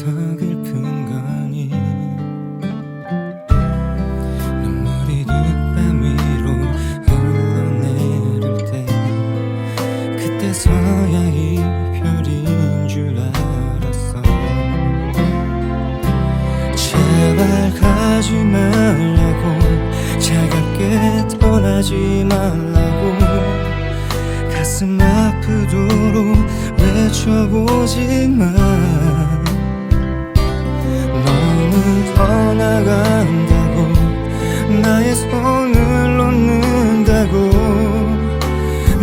서글픈 거니? 눈물이 뒷밤 위로 흘러내릴 때 그때서야 이별인 줄 알았어. 제발 가지 말라고 차갑게 떠나지 말라고. 가슴 아프도록 외쳐보지 마. 나간다고 나의 손을 놓는다고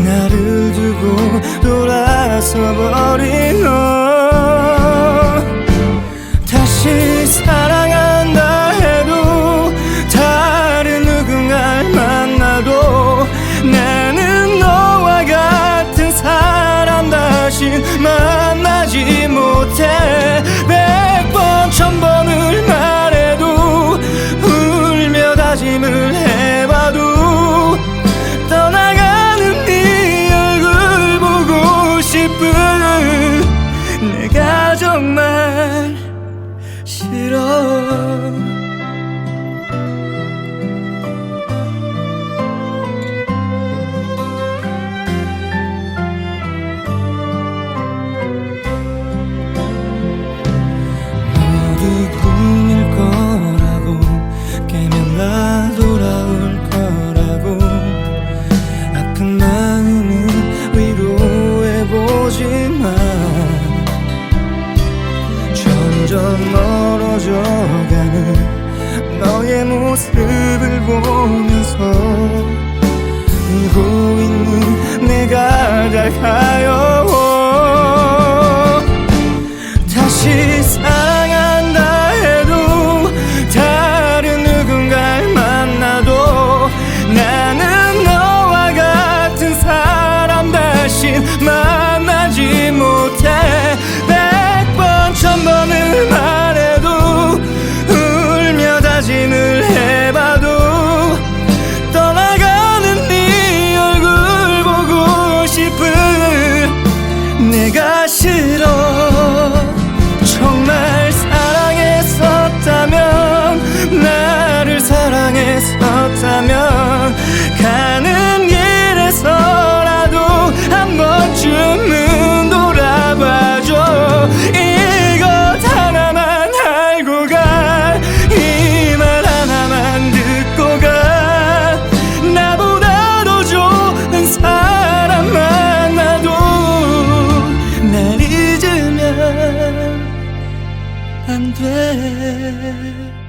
나를 두고 돌아서 버리고 다시 살 정말 싫어. 모습을 보면서 울고 있는 내가 다가 싫어. 정말 对